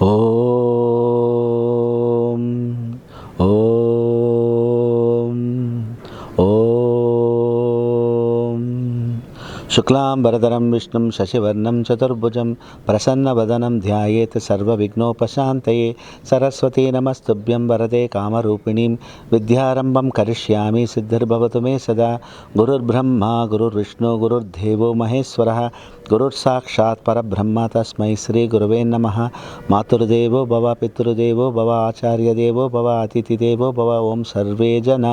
ఓం శుక్లాంబరధరం విష్ణుం శశివర్ణం చతుర్భుజం ప్రసన్నవదనం ధ్యాయేత్ సర్వవిఘ్నోపశాంతయే సరస్వతీ నమస్తుభ్యం వరదే కామరూపిణీం విద్యారంభం కరిష్యామి సిద్ధిర్భవతు మే సదా గురుర్బ్రహ్మ గురుర్విష్ణు గురుర్దేవో మహేశ్వర గురుర్సాక్షాత్ పరబ్రహ్మ తస్మై శ్రీ గురువే నమ మాతృదేవో భవ పితృదేవో భవ ఆచార్యదేవో భవ అతిథిదేవో భవ ఓం సర్వే జన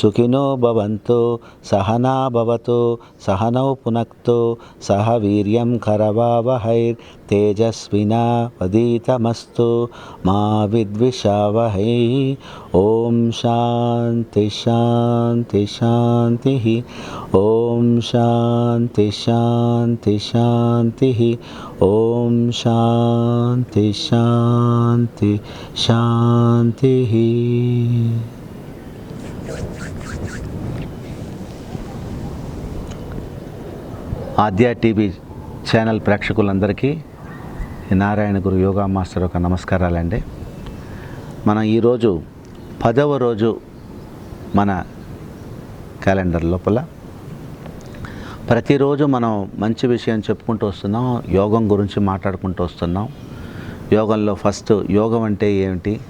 సుఖినో భవంతు సహనా భవతు సహనౌ పునః नक्तो सह वीर्यं करवावहैर्तेजस्विनावदीतमस्तु मा विद्विषावहै। ॐ शान्ति शान्ति शान्तिः। ॐ शान्ति शान्ति शान्तिः। ॐ शान्ति शान्ति शान्तिः। ఆద్య టీవీ ఛానల్ ప్రేక్షకులందరికీ నారాయణ గురు యోగా మాస్టర్ యొక్క నమస్కారాలండి. మనం ఈరోజు పదవ రోజు మన క్యాలెండర్ లోపల ప్రతిరోజు మనం మంచి విషయం చెప్పుకుంటూ వస్తున్నాం యోగం గురించి మాట్లాడుకుంటూ వస్తున్నాం. యోగంలో ఫస్ట్ యోగం అంటే ఏమిటి?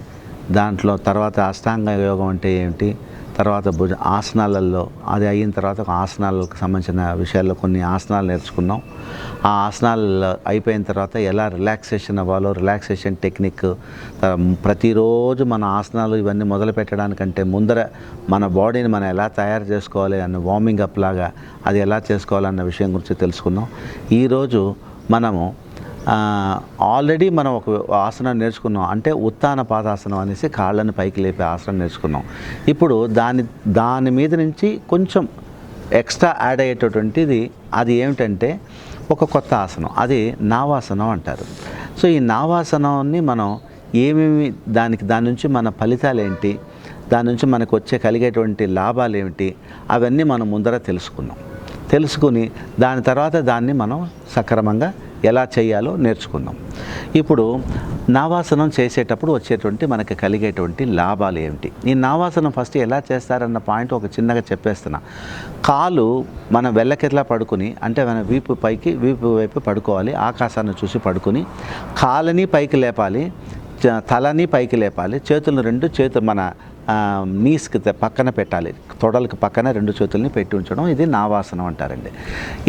దాంట్లో తర్వాత అష్టాంగ యోగం అంటే ఏమిటి? తర్వాత భుజ ఆసనాలలో అది అయిన తర్వాత ఒక ఆసనాలకు సంబంధించిన విషయాల్లో కొన్ని ఆసనాలు నేర్చుకున్నాం. ఆ ఆసనాలు అయిపోయిన తర్వాత ఎలా రిలాక్సేషన్ అవ్వాలో రిలాక్సేషన్ టెక్నిక్ ప్రతిరోజు మన ఆసనాలు ఇవన్నీ మొదలు పెట్టడానికంటే ముందర మన బాడీని మనం ఎలా తయారు చేసుకోవాలి అన్న వార్మింగ్ అప్ లాగా అది ఎలా చేసుకోవాలన్న విషయం గురించి తెలుసుకున్నాం. ఈరోజు మనము ఆల్రెడీ మనం ఒక ఆసనం నేర్చుకున్నాం. అంటే ఉత్తాన పాదాసనం అనేసి కాళ్ళని పైకి లేపే ఆసనం నేర్చుకున్నాం. ఇప్పుడు దాని దాని మీద నుంచి కొంచెం ఎక్స్ట్రా యాడ్ అయ్యేటటువంటిది అది ఏమిటంటే ఒక కొత్త ఆసనం. అది నావాసనం అంటారు. సో ఈ నావాసనాన్ని మనం ఏమేమి దానికి దాని నుంచి మన ఫలితాలు ఏంటి దాని నుంచి మనకు వచ్చే కలిగేటువంటి లాభాలు ఏమిటి అవన్నీ మనం ముందర తెలుసుకున్నాం. తెలుసుకుని దాని తర్వాత దాన్ని మనం సక్రమంగా ఎలా చేయాలో నేర్చుకుందాం. ఇప్పుడు నావాసనం చేసేటప్పుడు వచ్చేటువంటి మనకి కలిగేటువంటి లాభాలు ఏమిటి? ఈ నావాసనం ఫస్ట్ ఎలా చేస్తారన్న పాయింట్ ఒక చిన్నగా చెప్పేస్తున్నా. కాలు మన వెళ్ళకెట్లా పడుకుని అంటే మన వీపు పైకి వీపు వైపు పడుకోవాలి ఆకాశాన్ని చూసి పడుకుని కాలని పైకి లేపాలి తలని పైకి లేపాలి చేతులను రెండు చేతులు మన నీస్కి త- పక్కన పెట్టాలి. తొడలకు పక్కన రెండు చేతుల్ని పెట్టి ఉంచడం ఇది నావాసనం అంటారండి.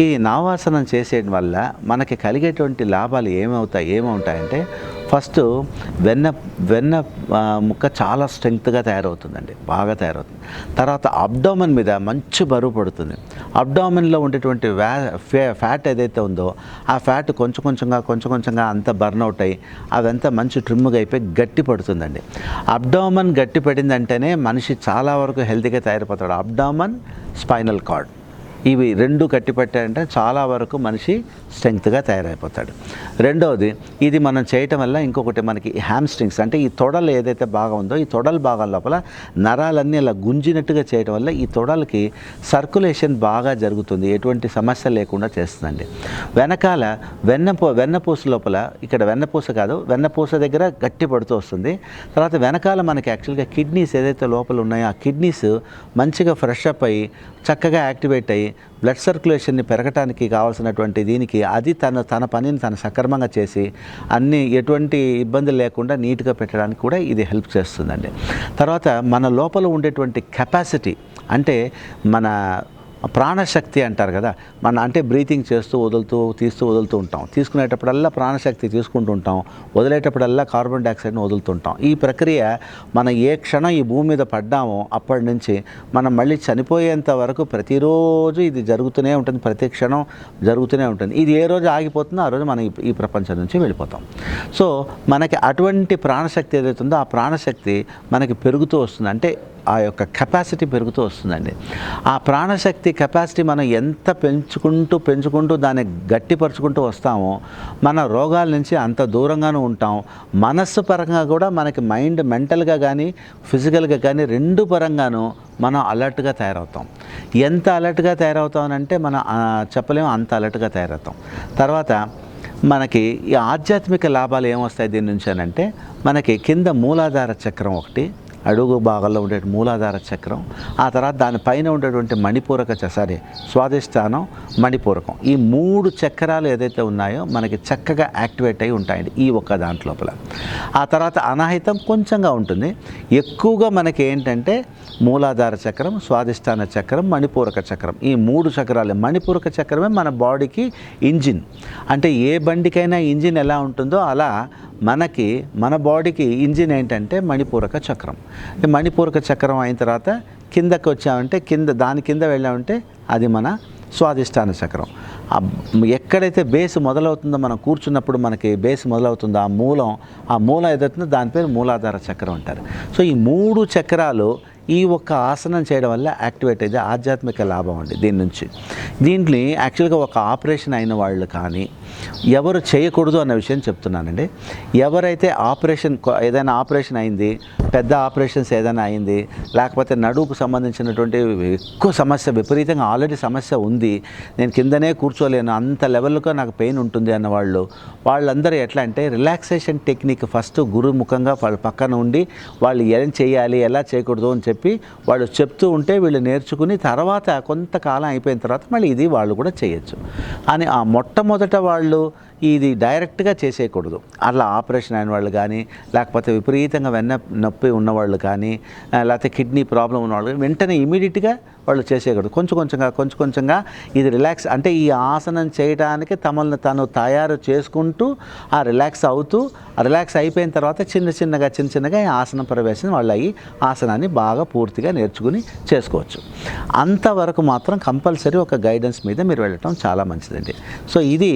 ఈ నావాసనం చేసేయడం వల్ల మనకి కలిగేటువంటి లాభాలు ఏమవుతాయి ఏమవుతాయంటే ఫస్ట్ వెన్న వెన్న ముక్క చాలా స్ట్రెంగ్త్గా తయారవుతుందండి. బాగా తయారవుతుంది. తర్వాత అబ్డామన్ మీద మంచి బరువు పడుతుంది. అబ్డామన్లో ఉండేటువంటి వ్యా ఫ్యాట్ ఏదైతే ఉందో ఆ ఫ్యాట్ కొంచెం కొంచెంగా కొంచెం కొంచెంగా అంత బర్న్ అవుట్ అయ్యి అదంతా మంచి ట్రిమ్గా అయిపోయి గట్టి పడుతుందండి. అబ్డామన్ గట్టి పడిందంటేనే మనిషి చాలా వరకు హెల్తీగా తయారైపోతాడు. Abdomen spinal cord. ఇవి రెండు కట్టిపెట్టారంటే చాలా వరకు మనిషి స్ట్రెంగ్త్గా తయారైపోతాడు. రెండవది ఇది మనం చేయటం వల్ల ఇంకొకటి మనకి హ్యామ్స్ట్రింగ్స్ అంటే ఈ తొడలు ఏదైతే భాగం ఉందో ఈ తొడల భాగం లోపల నరాలన్నీ ఇలా గుంజినట్టుగా చేయటం వల్ల ఈ తొడలకి సర్కులేషన్ బాగా జరుగుతుంది. ఎటువంటి సమస్య లేకుండా చేస్తుందండి. వెనకాల వెన్నపూ వెన్నపూస లోపల ఇక్కడ వెన్నపూస కాదు వెన్నపూస దగ్గర గట్టి పడుతూ వస్తుంది. తర్వాత వెనకాల మనకి యాక్చువల్గా కిడ్నీస్ ఏదైతే లోపల ఉన్నాయో ఆ కిడ్నీస్ మంచిగా ఫ్రెష్ అప్ అయ్యి చక్కగా యాక్టివేట్ అయ్యి బ్లడ్ సర్క్యులేషన్ని పెరగటానికి కావాల్సినటువంటి దీనికి అది తన తన పనిని తను సక్రమంగా చేసి అన్ని ఎటువంటి ఇబ్బంది లేకుండా నీట్గా పెట్టడానికి కూడా ఇది హెల్ప్ చేస్తుందండి. తర్వాత మన లోపల ఉండేటువంటి కెపాసిటీ అంటే మన ప్రాణశక్తి అంటారు కదా. మన అంటే బ్రీతింగ్ చేస్తూ వదులుతూ తీస్తూ వదులుతూ ఉంటాం. తీసుకునేటప్పుడల్లా ప్రాణశక్తి తీసుకుంటూ ఉంటాం. వదిలేటప్పుడల్లా కార్బన్ డైఆక్సైడ్ని వదులుతుంటాం ఈ ప్రక్రియ మనం ఏ క్షణం ఈ భూమి మీద పడ్డామో అప్పటి నుంచి మనం మళ్ళీ చనిపోయేంత వరకు ప్రతిరోజు ఇది జరుగుతూనే ఉంటుంది. ప్రతి క్షణం జరుగుతూనే ఉంటుంది. ఇది ఏ రోజు ఆగిపోతుందో ఆ రోజు మనం ఈ- ఈ ప్రపంచం నుంచి వెళ్ళిపోతాం. సో మనకి అటువంటి ప్రాణశక్తి ఏదైతే ఉందో ఆ ప్రాణశక్తి మనకి పెరుగుతూ వస్తుంది. అంటే ఆ యొక్క కెపాసిటీ పెరుగుతూ వస్తుందండి. ఆ ప్రాణశక్తి కెపాసిటీ మనం ఎంత పెంచుకుంటూ పెంచుకుంటూ దాన్ని గట్టిపరుచుకుంటూ వస్తామో మన రోగాల నుంచి అంత దూరంగానూ ఉంటాం. మనస్సు పరంగా కూడా మనకి మైండ్ మెంటల్గా కానీ ఫిజికల్గా కానీ రెండు పరంగాను మనం అలర్ట్గా తయారవుతాం. ఎంత అలర్ట్గా తయారవుతాం అంటే మనం చెప్పలేము అంత అలర్ట్గా తయారవుతాం. తర్వాత మనకి ఈ ఆధ్యాత్మిక లాభాలు ఏమొస్తాయి దీని నుంచి అనంటే మనకి కింద మూలాధార చక్రం ఒకటి అడుగు భాగంలో ఉండే మూలాధార చక్రం ఆ తర్వాత దానిపైన ఉండేటువంటి మణిపూరక చ- సారీ స్వాదిష్టానం మణిపూరకం. ఈ మూడు చక్రాలు ఏదైతే ఉన్నాయో మనకి చక్కగా యాక్టివేట్ అయి ఉంటాయండి ఈ ఒక్క దాంట్లోపల ఆ తర్వాత అనాహితం కొంచెంగా ఉంటుంది. ఎక్కువగా మనకి ఏంటంటే మూలాధార చక్రం స్వాదిష్టాన చక్రం మణిపూరక చక్రం. ఈ మూడు చక్రాలు మణిపూరక చక్రమే మన బాడీకి ఇంజిన్. అంటే ఏ బండికైనా ఇంజిన్ ఎలా ఉంటుందో అలా మనకి మన బాడీకి ఇంజిన్ ఏంటంటే మణిపూరక చక్రం. మణిపూరక చక్రం అయిన తర్వాత కిందకి వచ్చామంటే కింద దాని కింద వెళ్ళామంటే అది మన స్వాదిష్టాన చక్రం. ఎక్కడైతే బేస్ మొదలవుతుందో మనం కూర్చున్నప్పుడు మనకి బేస్ మొదలవుతుందో ఆ మూలం ఆ మూలం ఏదవుతుందో దాని పేరు మూలాధార చక్రం అంటారు. సో ఈ మూడు చక్రాలు ఈ ఒక్క ఆసనం చేయడం వల్ల యాక్టివేట్ అయితే ఆధ్యాత్మిక లాభం అండి దీని నుంచి. దీంట్లో యాక్చువల్గా ఒక ఆపరేషన్ అయిన వాళ్ళు కానీ ఎవరు చేయకూడదు అన్న విషయం చెప్తున్నానండి. ఎవరైతే ఆపరేషన్ ఏదైనా ఆపరేషన్ అయింది పెద్ద ఆపరేషన్స్ ఏదైనా అయింది లేకపోతే నడువుకు సంబంధించినటువంటి ఎక్కువ సమస్య విపరీతంగా ఆల్రెడీ సమస్య ఉంది నేను కిందనే కూర్చోలేను అంత లెవెల్గా నాకు పెయిన్ ఉంటుంది అన్న వాళ్ళు వాళ్ళందరూ ఎట్లా అంటే రిలాక్సేషన్ టెక్నిక్ ఫస్ట్ గురుముఖంగా వాళ్ళ పక్కన ఉండి వాళ్ళు ఏం చేయాలి ఎలా చేయకూడదు అని చెప్పి చెప్పి వాళ్ళు చెప్తూ ఉంటే వీళ్ళు నేర్చుకుని తర్వాత కొంతకాలం అయిపోయిన తర్వాత మళ్ళీ ఇది వాళ్ళు కూడా చేయొచ్చు. అని ఆ మొట్టమొదట వాళ్ళు ఇది డైరెక్ట్గా చేసేయకూడదు. అట్లా ఆపరేషన్ అయిన వాళ్ళు కానీ లేకపోతే విపరీతంగా వెన్న నొప్పి ఉన్నవాళ్ళు కానీ లేకపోతే కిడ్నీ ప్రాబ్లం ఉన్నవాళ్ళు కానీ వెంటనే ఇమీడియట్గా వాళ్ళు చేసేయకూడదు. కొంచెం కొంచెంగా కొంచెం కొంచెంగా ఇది రిలాక్స్ అంటే ఈ ఆసనం చేయడానికి తమల్ని తను తయారు చేసుకుంటూ ఆ రిలాక్స్ అవుతూ ఆ రిలాక్స్ అయిపోయిన తర్వాత చిన్న చిన్నగా చిన్న చిన్నగా ఈ ఆసనం ప్రవేశం వాళ్ళు అయ్యి ఆసనాన్ని బాగా పూర్తిగా నేర్చుకుని చేసుకోవచ్చు. అంతవరకు మాత్రం కంపల్సరీ ఒక గైడెన్స్ మీద మీరు వెళ్ళటం చాలా మంచిదండి. సో ఇది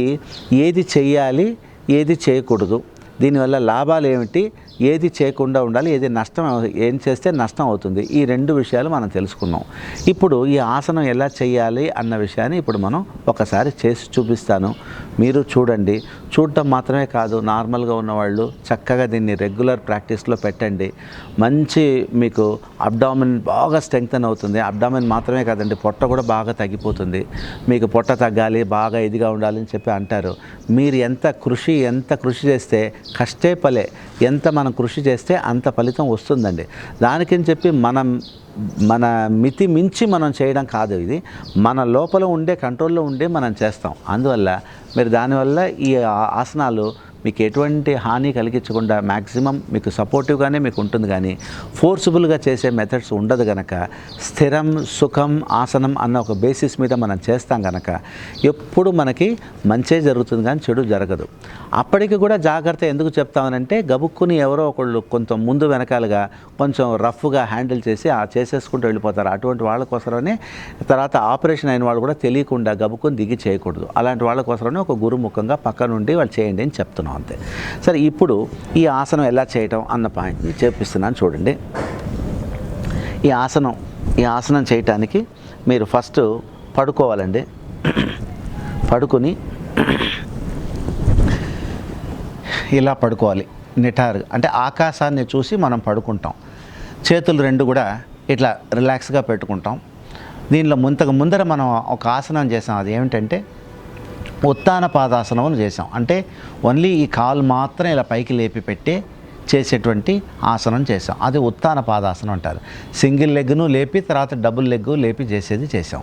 ఏది చెయ్యాలి ఏది చేయకూడదు. దీనివల్ల లాభాలు ఏమిటి ఏది చేయకుండా ఉండాలి ఏది నష్టం ఏం చేస్తే నష్టం అవుతుంది. ఈ రెండు విషయాలు మనం తెలుసుకున్నాం. ఇప్పుడు ఈ ఆసనం ఎలా చేయాలి అన్న విషయాన్ని ఇప్పుడు మనం ఒకసారి చేసి చూపిస్తాను. మీరు చూడండి. చూడటం మాత్రమే కాదు నార్మల్గా ఉన్నవాళ్ళు చక్కగా దీన్ని రెగ్యులర్ ప్రాక్టీస్లో పెట్టండి. మంచి మీకు అబ్డామిన్ బాగా స్ట్రెంగ్తన్ అవుతుంది. అబ్డామిన్ మాత్రమే కాదండి పొట్ట కూడా బాగా తగ్గిపోతుంది. మీకు పొట్ట తగ్గాలి బాగా ఇదిగా ఉండాలి అని చెప్పి అంటారు. మీరు ఎంత కృషి ఎంత కృషి చేస్తే కష్టే పలే. ఎంత మనం కృషి చేస్తే అంత ఫలితం వస్తుందండి. దానికని చెప్పి మనం మన మితి మించి మనం చేయడం కాదు ఇది. మన లోపల ఉండే కంట్రోల్లో ఉండే మనం చేస్తాం. అందువల్ల మీరు దానివల్ల ఈ ఆసనాలు మీకు ఎటువంటి హాని కలిగించకుండా మ్యాక్సిమం మీకు సపోర్టివ్గానే మీకు ఉంటుంది కానీ ఫోర్సిబుల్గా చేసే మెథడ్స్ ఉండదు కనుక స్థిరం సుఖం ఆసనం అన్న ఒక బేసిస్ మీద మనం చేస్తాం కనుక ఎప్పుడు మనకి మంచే జరుగుతుంది కానీ చెడు జరగదు. అప్పటికి కూడా జాగ్రత్త ఎందుకు చెప్తామనంటే గబుక్కుని ఎవరో ఒకళ్ళు కొంత ముందు వెనకాలుగా కొంచెం రఫ్గా హ్యాండిల్ చేసి ఆ చేసేసుకుంటూ వెళ్ళిపోతారు. అటువంటి వాళ్ళ కోసమనే తర్వాత ఆపరేషన్ అయిన వాళ్ళు కూడా తెలియకుండా గబుక్కుని దిగి చేయకూడదు. అలాంటి వాళ్ళ కోసమనే ఒక గురుముఖంగా పక్క నుండి వాళ్ళు చేయండి అని చెప్తున్నాం. అంతే సరే ఇప్పుడు ఈ ఆసనం ఎలా చేయటం అన్న పాయింట్ని చేపిస్తున్నాను చూడండి. ఈ ఆసనం ఈ ఆసనం చేయటానికి మీరు ఫస్ట్ పడుకోవాలండి. పడుకుని ఇలా పడుకోవాలి. నిటారు అంటే ఆకాశాన్ని చూసి మనం పడుకుంటాం. చేతులు రెండు కూడా ఇట్లా రిలాక్స్గా పెట్టుకుంటాం. దీనిలో ముంతకు ముందర మనం ఒక ఆసనం చేసాం. అది ఏమిటంటే ఉత్తాన పాదాసనం చేసాం అంటే ఓన్లీ ఈ కాలు మాత్రం ఇలా పైకి లేపి పెట్టి చేసేటువంటి ఆసనం చేసాం అది ఉత్తాన పాదాసనం అంటారు. సింగిల్ లెగ్ను లేపి తర్వాత డబుల్ లెగ్ లేపి చేసేది చేసాం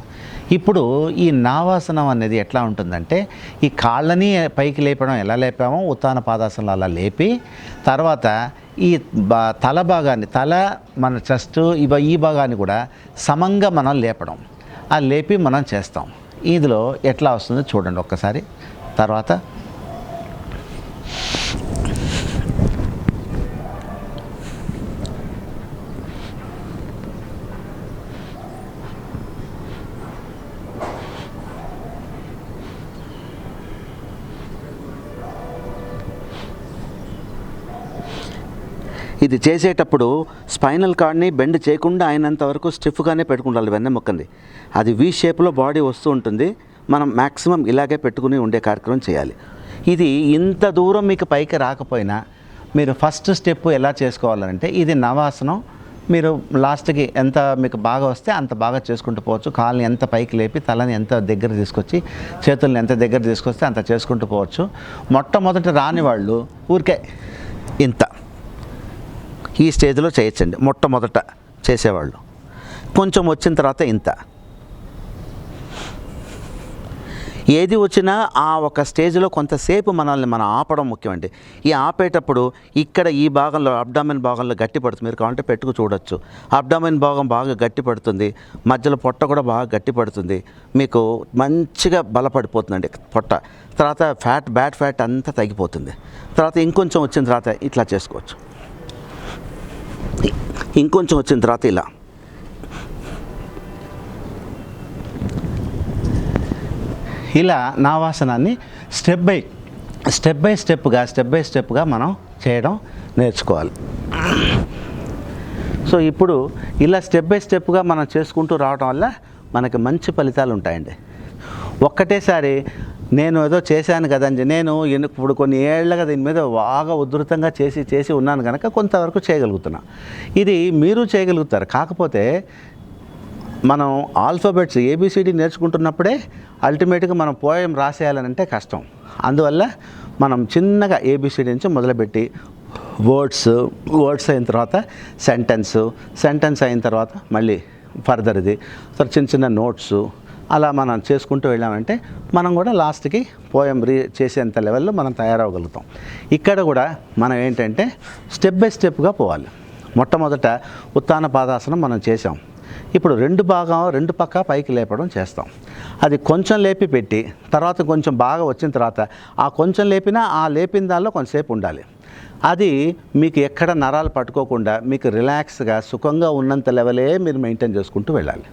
ఇప్పుడు ఈ నావాసనం అనేది ఎట్లా ఉంటుందంటే ఈ కాళ్ళని పైకి లేపడం ఎలా లేపామో ఉత్తాన పాదాసనంలో అలా లేపి తర్వాత ఈ బా తల భాగాన్ని తల మన చెస్ట్ ఇవ ఈ భాగాన్ని కూడా సమంగా మనం లేపడం. ఆ లేపి మనం చేస్తాం. ఇందులో ఎట్లా వస్తుందో చూడండి ఒక్కసారి. తర్వాత ఇది చేసేటప్పుడు స్పైనల్ కార్డ్ని బెండ్ చేయకుండా అయినంత వరకు స్టిఫ్గానే పెట్టుకుంటారు వెన్నెముక్కని అది వి షేప్లో బాడీ వస్తూ ఉంటుంది. మనం మ్యాక్సిమం ఇలాగే పెట్టుకుని ఉండే కార్యక్రమం చేయాలి. ఇది ఇంత దూరం మీకు పైకి రాకపోయినా మీరు ఫస్ట్ స్టెప్ ఎలా చేసుకోవాలంటే ఇది నవాసనం. మీరు లాస్ట్కి ఎంత మీకు బాగా వస్తే అంత బాగా చేసుకుంటూ పోవచ్చు. కాళ్ళని ఎంత పైకి లేపి తలని ఎంత దగ్గర తీసుకొచ్చి చేతుల్ని ఎంత దగ్గర తీసుకొస్తే అంత చేసుకుంటూ పోవచ్చు. మొట్టమొదటి రాని వాళ్ళు ఊరికే ఇంత. ఈ స్టేజ్లో చేయొచ్చండి. మొట్టమొదట చేసేవాళ్ళు. కొంచెం వచ్చిన తర్వాత ఇంత. ఏది వచ్చినా ఆ ఒక స్టేజ్లో కొంతసేపు మనల్ని మనం ఆపడం ముఖ్యమండి. ఈ ఆపేటప్పుడు ఇక్కడ ఈ భాగంలో అబ్డామిన్ భాగంలో గట్టి పడుతుంది. మీరు కావాలంటే పెట్టుకు చూడొచ్చు. అబ్డామిన్ భాగం బాగా గట్టి పడుతుంది. మధ్యలో పొట్ట కూడా బాగా గట్టి పడుతుంది. మీకు మంచిగా బలపడిపోతుందండి పొట్ట. తర్వాత ఫ్యాట్ బ్యాడ్ ఫ్యాట్ అంతా తగ్గిపోతుంది. తర్వాత ఇంకొంచెం వచ్చిన తర్వాత ఇట్లా చేసుకోవచ్చు. ఇంకొంచెం వచ్చిన తర్వాత ఇలా. ఇలా నావాసనాన్ని స్టెప్ బై స్టెప్ బై స్టెప్గా స్టెప్ బై స్టెప్గా మనం చేయడం నేర్చుకోవాలి. సో ఇప్పుడు ఇలా స్టెప్ బై స్టెప్గా మనం చేసుకుంటూ రావడం వల్ల మనకి మంచి ఫలితాలు ఉంటాయండి. ఒక్కటేసారి నేను ఏదో చేశాను కదండి నేను ఇప్పుడు కొన్ని ఏళ్ళగా దీని మీద బాగా ఉధృతంగా చేసి చేసి ఉన్నాను కనుక కొంతవరకు చేయగలుగుతున్నా. ఇది మీరు చేయగలుగుతారు. కాకపోతే మనం ఆల్ఫాబెట్స్ ఏబిసిడి నేర్చుకుంటున్నప్పుడే అల్టిమేట్గా మనం పోయం రాసేయాలని అంటే కష్టం. అందువల్ల మనం చిన్నగా ఏబిసిడి నుంచి మొదలుపెట్టి వర్డ్స్ వర్డ్స్ అయిన తర్వాత సెంటెన్స్ సెంటెన్స్ అయిన తర్వాత మళ్ళీ ఫర్దర్ ఇది చిన్న చిన్న నోట్స్ అలా మనం చేసుకుంటూ వెళ్ళామంటే మనం కూడా లాస్ట్కి పోయం రీ చేసేంత లెవెల్లో మనం తయారవగలుగుతాం ఇక్కడ కూడా మనం ఏంటంటే స్టెప్ బై స్టెప్గా పోవాలి. మొట్టమొదట ఉత్తాన పాదాసనం మనం చేసాం ఇప్పుడు రెండు భాగం రెండు పక్క పైకి లేపడం చేస్తాం. అది కొంచెం లేపి పెట్టి తర్వాత కొంచెం బాగా వచ్చిన తర్వాత ఆ కొంచెం లేపినా ఆ లేపిన దానిలో కొంతసేపు ఉండాలి. అది మీకు ఎక్కడ నరాలు పట్టుకోకుండా మీకు రిలాక్స్గా సుఖంగా ఉన్నంత లెవెలే మీరు మెయింటైన్ చేసుకుంటూ వెళ్ళాలి.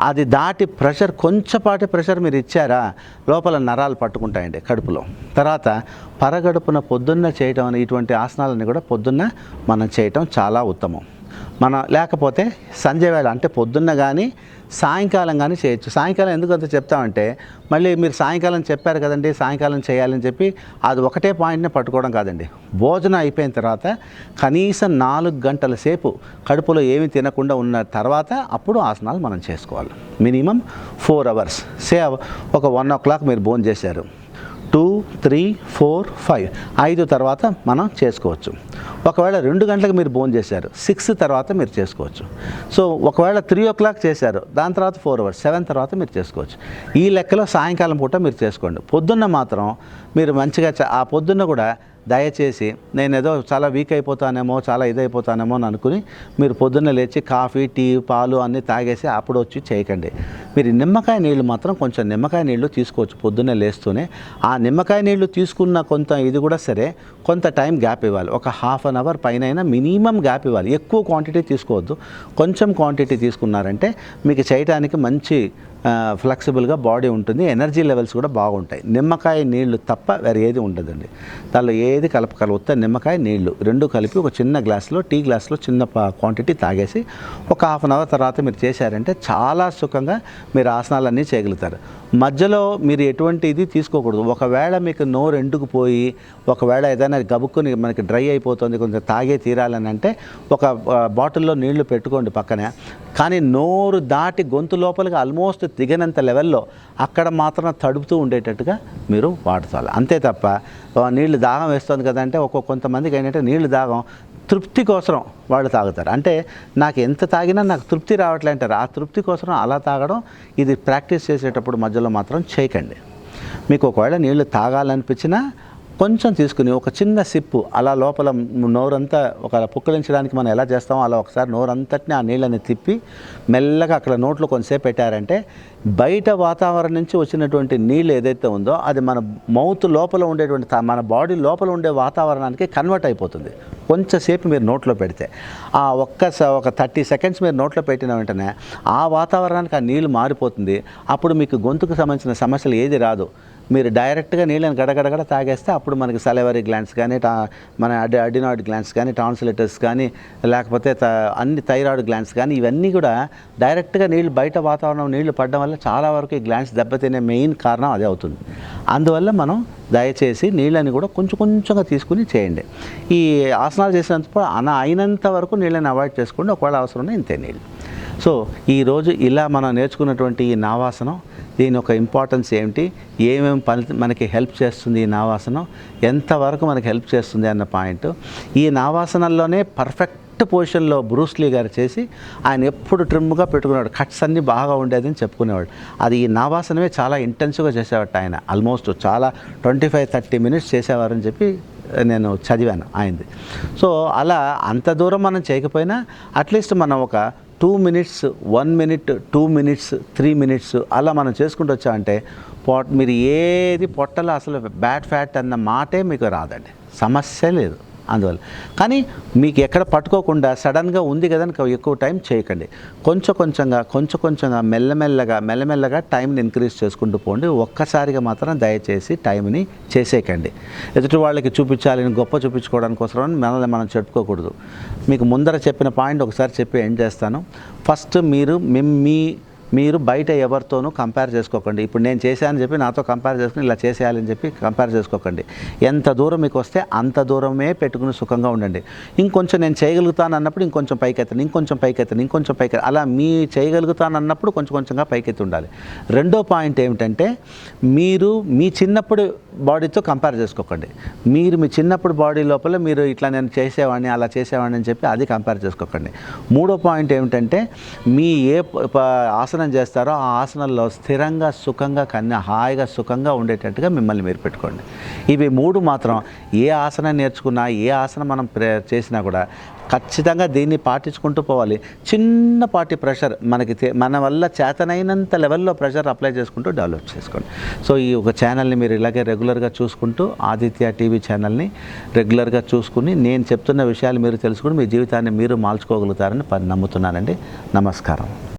అది దాటి ప్రెషర్ కొంచెంపాటి ప్రెషర్ మీరు ఇచ్చారా లోపల నరాలు పట్టుకుంటాయండి కడుపులో. తర్వాత పరగడుపున పొద్దున్న చేయటం అనే ఇటువంటి ఆసనాలని కూడా పొద్దున్న మనం చేయటం చాలా ఉత్తమం. మన లేకపోతే సంజయ్ అంటే పొద్దున్న కానీ సాయంకాలం కానీ చేయొచ్చు. సాయంకాలం ఎందుకు అంత చెప్తామంటే మళ్ళీ మీరు సాయంకాలం చెప్పారు కదండి సాయంకాలం చేయాలని చెప్పి అది ఒకటే పాయింట్ని పట్టుకోవడం కాదండి. భోజనం అయిపోయిన తర్వాత కనీసం నాలుగు గంటల సేపు కడుపులో ఏమి తినకుండా ఉన్న తర్వాత అప్పుడు ఆసనాలు మనం చేసుకోవాలి. Minimum four hours. సే ఒక వన్ ఓ క్లాక్ మీరు భోజనం చేశారు టూ త్రీ ఫోర్ ఫైవ్. ఐదు తర్వాత మనం చేసుకోవచ్చు. ఒకవేళ రెండు గంటలకు మీరు భోజనం చేశారు సిక్స్ తర్వాత మీరు చేసుకోవచ్చు. సో ఒకవేళ త్రీ ఓ క్లాక్ చేశారు దాని తర్వాత ఫోర్ అవర్స్ సెవెన్ తర్వాత మీరు చేసుకోవచ్చు. ఈ లెక్కలో సాయంకాలం పూట మీరు చేసుకోండి. పొద్దున్న మాత్రం మీరు మంచిగా చ- ఆ పొద్దున్న కూడా దయచేసి నేను ఏదో చాలా వీక్ అయిపోతానేమో చాలా ఇదైపోతానేమో అని అనుకుని మీరు పొద్దున్న లేచి కాఫీ టీ పాలు అన్నీ తాగేసి అప్పుడు వచ్చి చేయకండి. మీరు నిమ్మకాయ నీళ్ళు మాత్రం కొంచెం నిమ్మకాయ నీళ్ళు తీసుకోవచ్చు పొద్దున్నే లేస్తూనే. ఆ నిమ్మకాయ నీళ్ళు తీసుకున్న కొంత ఇది కూడా సరే కొంత టైం గ్యాప్ ఇవ్వాలి. ఒక హాఫ్ అన్ అవర్ పైన మినిమం గ్యాప్ ఇవ్వాలి. ఎక్కువ క్వాంటిటీ తీసుకోవద్దు. కొంచెం క్వాంటిటీ తీసుకున్నారంటే మీకు చేయడానికి మంచి ఫ్లెక్సిబుల్గా బాడీ ఉంటుంది ఎనర్జీ లెవెల్స్ కూడా బాగుంటాయి. నిమ్మకాయ నీళ్ళు తప్ప వేరే ఏది ఉండదండి. దానిలో ఏది కలపకల ఉత్త నిమ్మకాయ నీళ్ళు రెండు కలిపి ఒక చిన్న గ్లాస్లో టీ గ్లాస్లో చిన్న క్వాంటిటీ తాగేసి ఒక హాఫ్ అన్ అవర్ తర్వాత మీరు చేశారంటే చాలా సుఖంగా మీరు ఆసనాలన్నీ చేయగలుగుతారు. మధ్యలో మీరు ఎటువంటి ఇది తీసుకోకూడదు. ఒకవేళ మీకు నోరు ఎండుకుపోయి ఒకవేళ ఏదైనా గబుక్కుని మనకి డ్రై అయిపోతుంది కొంచెం తాగే తీరాలని అంటే ఒక బాటిల్లో నీళ్ళు పెట్టుకోండి పక్కనే. కానీ నోరు దాటి గొంతు లోపలికి ఆల్మోస్ట్ దిగనంత లెవెల్లో అక్కడ మాత్రం తడుపుతూ ఉండేటట్టుగా మీరు వాడుతారు. అంతే తప్ప నీళ్ళు దాహం వేస్తుంది కదంటే ఒక్కొక్క కొంతమందికి ఏంటంటే నీళ్ళు దాహం తృప్తి కోసం వాళ్ళు తాగుతారు. అంటే నాకు ఎంత తాగినా నాకు తృప్తి రావట్లే అంటారు. ఆ తృప్తి కోసం అలా తాగడం ఇది ప్రాక్టీస్ చేసేటప్పుడు మధ్యలో మాత్రం చేయకండి. మీకు ఒకవేళ నీళ్ళు తాగాలనిపించినా కొంచెం తీసుకుని ఒక చిన్న సిప్పు అలా లోపల నోరంతా ఒక పుక్కలించడానికి మనం ఎలా చేస్తామో అలా ఒకసారి నోరంతటిని ఆ నీళ్ళని తిప్పి మెల్లగా అక్కడ నోట్లో కొంతసేపు పెట్టారంటే బయట వాతావరణం నుంచి వచ్చినటువంటి నీళ్ళు ఏదైతే ఉందో అది మన మౌత్ లోపల ఉండేటువంటి మన బాడీ లోపల ఉండే వాతావరణానికి కన్వర్ట్ అయిపోతుంది. కొంచెంసేపు మీరు నోట్లో పెడితే. ఆ ఒక్క స- ఒక థర్టీ సెకండ్స్ మీరు నోట్లో పెట్టిన వెంటనే ఆ వాతావరణానికి ఆ నీళ్ళు మారిపోతుంది. అప్పుడు మీకు గొంతుకు సంబంధించిన సమస్యలు ఏది రాదు. మీరు డైరెక్ట్గా నీళ్ళని గడగడగడ తాగేస్తే అప్పుడు మనకి సలైవరీ గ్లాండ్స్ కానీ టా మన అడి అడినాయిడ్ గ్లాండ్స్ కానీ టాన్సిలెటర్స్ కానీ లేకపోతే త- అన్ని థైరాయిడ్ గ్లాండ్స్ కానీ ఇవన్నీ కూడా డైరెక్ట్గా నీళ్ళు బయట వాతావరణం నీళ్ళు పడడం వల్ల చాలా వరకు ఈ గ్లాండ్స్ దెబ్బతినే మెయిన్ కారణం అదే అవుతుంది. అందువల్ల మనం దయచేసి నీళ్ళని కూడా కొంచెం కొంచెంగా తీసుకుని చేయండి. ఈ ఆసనాలు చేసినంత అన అయినంత వరకు నీళ్ళని అవాయిడ్ చేసుకోండి. ఒకవేళ అవసరం ఉంటే ఇంతే నీళ్ళు. సో ఈరోజు ఇలా మనం నేర్చుకున్నటువంటి ఈ నావాసనం దీని యొక్క ఇంపార్టెన్స్ ఏమిటి? ఏమేమి పని మనకి హెల్ప్ చేస్తుంది ఈ నావాసనం? ఎంతవరకు మనకి హెల్ప్ చేస్తుంది అన్న పాయింట్ ఈ నావాసనంలోనే పర్ఫెక్ట్ పొజిషన్లో బ్రూస్లీ గారు చేసి ఆయన ఎప్పుడు ట్రిమ్గా పెట్టుకునేవాడు. కట్స్ అన్నీ బాగా ఉండేదని చెప్పుకునేవాడు. అది ఈ నావాసనమే చాలా ఇంటెన్సివ్గా చేసేవాడు ఆయన. ఆల్మోస్ట్ చాలా ట్వంటీ ఫైవ్ థర్టీ మినిట్స్ చేసేవారని చెప్పి నేను చదివాను ఆయనది. సో అలా అంత దూరం మనం చేయకపోయినా అట్లీస్ట్ మనం ఒక two minutes one minute two minutes three minutes అలా మనం చేసుకుంటూ వచ్చామంటే పొట్ మీరు ఏది పొట్టలో అసలు బ్యాడ్ ఫ్యాట్ అన్న మాటే మీకు రాదండి. సమస్య లేదు. అందువల్ల. కానీ మీకు ఎక్కడ పట్టుకోకుండా సడన్గా ఉంది కదా అని ఎక్కువ టైం చేయకండి. కొంచెం కొంచెంగా కొంచెం కొంచెంగా మెల్లమెల్లగా మెల్లమెల్లగా టైంని ఇంక్రీజ్ చేసుకుంటూ పోండి. ఒక్కసారిగా మాత్రం దయచేసి టైంని చేసేయకండి. ఎదుటి వాళ్ళకి చూపించాలని గొప్ప చూపించుకోవడానికి కోసం మనల్ని మనం చెప్పుకోకూడదు. మీకు ముందర చెప్పిన పాయింట్ ఒకసారి చెప్పి ఏం చేస్తాను. ఫస్ట్ మీరు మీ మీరు బయట ఎవరితోనూ కంపేర్ చేసుకోకండి. ఇప్పుడు నేను చేశానని చెప్పి నాతో కంపేర్ చేసుకుని ఇలా చేసేయాలని చెప్పి కంపేర్ చేసుకోకండి. ఎంత దూరం మీకు వస్తే అంత దూరమే పెట్టుకుని సుఖంగా ఉండండి. ఇంకొంచెం నేను చేయగలుగుతాను అన్నప్పుడు ఇంకొంచెం పైకెత్తాను ఇంకొంచెం పైకెత్తాను ఇంకొంచెం పైకి అలా మీ చేయగలుగుతాను అన్నప్పుడు కొంచెం కొంచెంగా పైకెత్తి ఉండాలి. రెండో పాయింట్ ఏమిటంటే మీరు మీ చిన్నప్పుడు బాడీతో కంపేర్ చేసుకోకండి. మీరు మీ చిన్నప్పుడు బాడీ లోపల మీరు ఇట్లా నేను చేసేవాడిని అలా చేసేవాడిని అని చెప్పి అది కంపేర్ చేసుకోకండి. మూడో పాయింట్ ఏమిటంటే మీ ఏ ఆసన ఆసనం చేస్తారో ఆ ఆసనంలో స్థిరంగా సుఖంగా కన్నా హాయిగా సుఖంగా ఉండేటట్టుగా మిమ్మల్ని మీరు పెట్టుకోండి. ఇవి మూడు మాత్రం ఏ ఆసనం నేర్చుకున్నా ఏ ఆసనం మనం ప్రే చేసినా కూడా ఖచ్చితంగా దీన్ని పాటించుకుంటూ పోవాలి. చిన్నపాటి ప్రెషర్ మనకి మన వల్ల చేతనైనంత లెవెల్లో ప్రెషర్ అప్లై చేసుకుంటూ డెవలప్ చేసుకోండి. సో ఈ ఒక ఛానల్ని మీరు ఇలాగే రెగ్యులర్గా చూసుకుంటూ ఆదిత్య టీవీ ఛానల్ని రెగ్యులర్గా చూసుకుని నేను చెప్తున్న విషయాలు మీరు తెలుసుకుని మీ జీవితాన్ని మీరు మార్చుకోగలుగుతారని నమ్ముతున్నానండి. నమస్కారం.